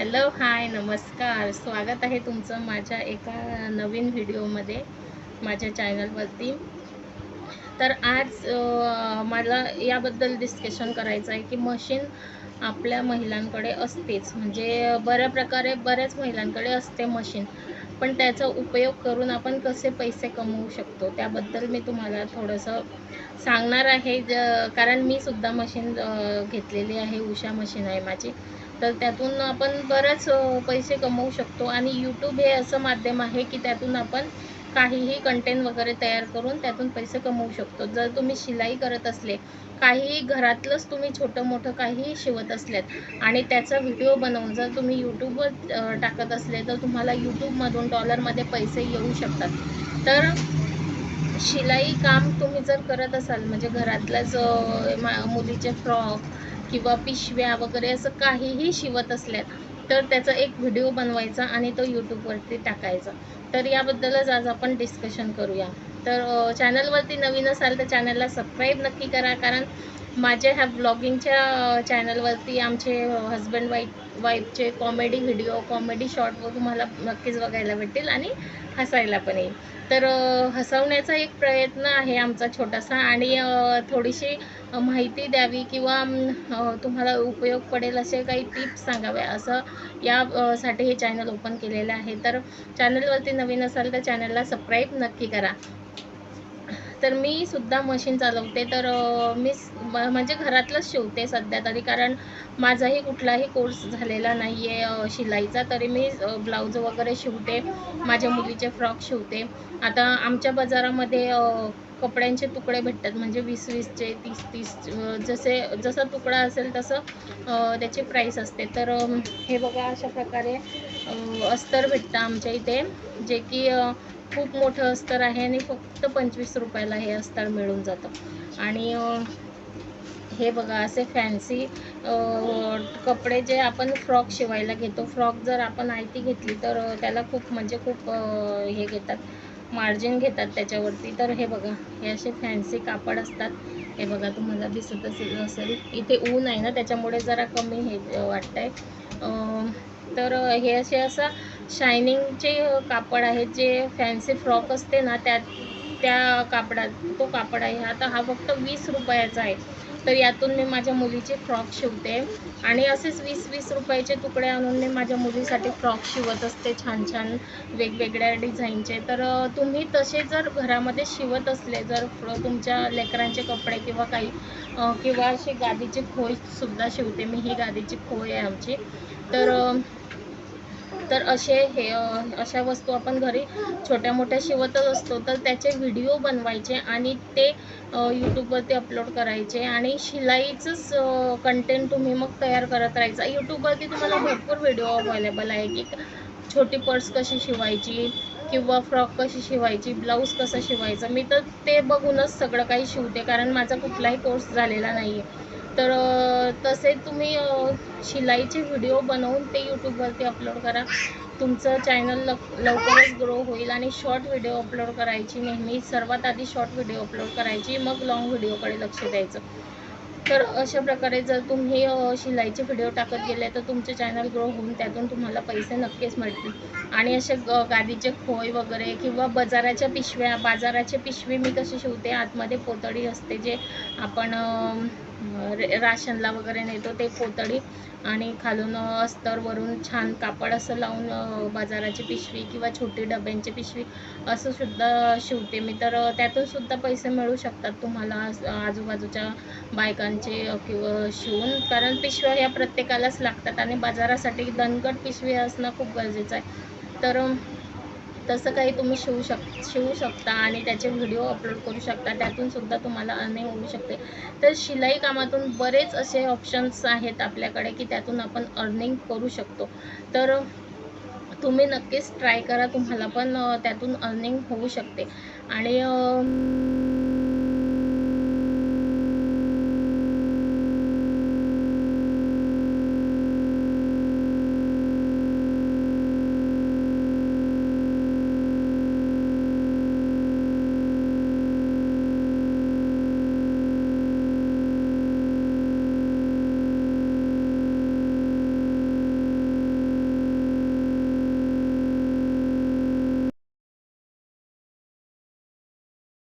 Hello hi नमस्कार. स्वागत आहे तुमचं माझ्या एका नवीन व्हिडिओमध्ये माझ्या चॅनलवरती. तर आज मला याबद्दल डिस्कशन करायचं आहे की मशीन आपल्या महिलांकडे असतेच. म्हणजे बऱ्या प्रकारे बऱ्याच महिलांकडे असते मशीन पण त्याचा उपयोग करून आपण कसे पैसे कमवू शकतो? त्याबद्दल मी तुम्हाला थोडंसं सांगणार आहे. ज कारण मी सुद्धा मशीन घेतलेली आहे. उषा मशीन आहे माझी. तर त्यातून आपण बरेच पैसे कमवू शकतो. आणि यूट्यूब हे असं माध्यम आहे की त्यातून आपण काहीही कंटेंट वगैरे तयार करून त्यातून पैसे कमवू शकतो. जर तुम्ही शिलाई करत असले काहीही घरातलंच तुम्ही छोटं मोठं काहीही शिवत असल्यात आणि त्याचा व्हिडिओ बनवून जर तुम्ही यूट्यूबवर टाकत असले तर तुम्हाला यूट्यूबमधून डॉलरमध्ये पैसे येऊ शकतात. तर शिलाई काम तुम्ही जर करत असाल म्हणजे घरातल्याच मा- मुलीचे फ्रॉक किंवा पिशव्या वगैरे असं काहीही शिवत असल्यात तर त्याचा एक व्हिडिओ बनवायचा आणि तो यूट्यूबवरती टाकायचा. तर याबद्दलच आज आपण डिस्कशन करूया. तर चॅनलवरती नवीन असाल तर चॅनलला सबस्क्राईब नक्की करा. कारण माझ्या ह्या ब्लॉगिंगच्या चॅनलवरती आमचे हजबंड वाईफ वाईफचे कॉमेडी व्हिडिओ कॉमेडी शॉर्ट तुम्हाला नक्कीच बघायला भेटतील आणि हसायला पण येईल. तर हसवण्याचा एक प्रयत्न आहे आमचा छोटासा आणि थोडीशी माहिती द्यावी किंवा तुम्हाला उपयोग पडेल असे काही टिप्स सांगाव्या असं यासाठी हे चॅनल ओपन केलेलं आहे. तर चॅनलवरती नवीन असाल तर चॅनलला सबस्क्राईब नक्की करा. तर मी सुद्धा मशीन चालवते. तर मी म्हणजे घरातलंच शिवते सध्या तरी. कारण माझाही कुठलाही कोर्स झालेला नाही आहे शिलाईचा. तरी मी ब्लाऊज वगैरे शिवते. माझ्या मुलीचे फ्रॉक शिवते. आता आमच्या बाजारामध्ये कपड्यांचे तुकडे भेटतात. म्हणजे वीस वीसचे तीस तीस जसे जसा तुकडा असेल तसं त्याची प्राईस असते. तर हे बघा अशा प्रकारे अस्तर भेटतं आमच्या इथे. जे की खूप मोठं अस्तर आहे आणि फक्त पंचवीस रुपयाला हे अस्तर मिळून जातं. आणि हे बघा असे फॅन्सी कपडे जे आपण फ्रॉक शिवायला घेतो. फ्रॉक जर आपण आयती घेतली तर त्याला खूप म्हणजे खूप हे घेतात मार्जिन घेतात त्याच्यावरती. तर हे बघा हे असे फॅन्सी कापड असतात. हे बघा तुम्हाला दिसत असेल असेल. इथे ऊन आहे ना त्याच्यामुळे जरा कमी हे अ, वाटतंय. तर हे असे असं शायनिंगचे कापड आहेत जे फॅन्सी फ्रॉक असते ना त्या त्या कापडात तो कापड आहे. आता हा फक्त वीस रुपयाचा आहे. तर यातून मी माझ्या मुलीचे फ्रॉक शिवते. आणि असेच वीस वीस रुपयाचे तुकडे आणून मी माझ्या मुलीसाठी फ्रॉक शिवत असते छान छान वेगवेगळ्या डिझाईनचे तर तुम्ही तसे जर घरामध्ये शिवत असले जर तुमच्या लेकरांचे कपडे किंवा काही किंवा असे गादीची खोयसुद्धा शिवते. मी ही गादीची खोय आहे आमची. तर तर असे हे अशा वस्तू आपण घरी छोट्या मोठ्या शिवतच असतो. तर त्याचे व्हिडिओ बनवायचे आणि ते यूट्यूबवरती अपलोड करायचे आणि शिलाईचंच कंटेंट तुम्ही मग तयार करत राहायचा. यूट्यूबवरती तुम्हाला भरपूर व्हिडिओ अवेलेबल आहे की छोटी पर्स कशी शिवायची किंवा फ्रॉक कशी शिवायची ब्लाऊज कसं शिवायचं मी तर ते बघूनच सगळं काही शिवते. कारण माझा कुठलाही कोर्स झालेला नाही आहे तर तसे तुम्ही शिलाईचे व्हिडिओ बनवून ते यूट्यूबवरती अपलोड करा. तुमचं चॅनल लव लवकरच ग्रो होईल आणि शॉर्ट व्हिडिओ अपलोड करायची नेहमी. सर्वात आधी शॉर्ट व्हिडिओ अपलोड करायची मग लॉंग व्हिडिओकडे लक्ष द्यायचं. तर अशा प्रकारे जर तुम्ही शिलाईचे व्हिडिओ टाकत गेले तर तुमचे चॅनल ग्रो होऊन त्यातून तुम्हाला पैसे नक्कीच मिळतील. आणि असे ग गादीचे खोय वगैरे किंवा बाजाराच्या पिशव्या बाजाराचे पिशवी मी कशी शिवते? आतमध्ये पोतडी असते जे आपण राशनला वगैरे नेतो ते पोतडी आणि खालून अस्तरवरून छान कापड असं लावून बाजाराची पिशवी किंवा छोटी डब्यांची पिशवी असं सुद्धा शिवते. मी तर त्यातून सुद्धा पैसे मिळू शकतात तुम्हाला आजूबाजूच्या बायकांचे किंवा शिवून. कारण पिशव्या ह्या प्रत्येकालाच लागतात आणि बाजारासाठी दणकट पिशवी असणं खूप गरजेचं आहे. तर तसं काही तुम्ही शिवू शक शिवू शकता आणि त्याचे व्हिडिओ अपलोड करू शकता. त्यातून सुद्धा तुम्हाला अर्निंग होऊ शकते. तर शिलाई कामातून बरेच असे ऑप्शन्स आहेत आपल्याकडे की त्यातून आपण अर्निंग करू शकतो. तर तुम्ही नक्कीच ट्राय करा. तुम्हाला पण त्यातून अर्निंग होऊ शकते. आणि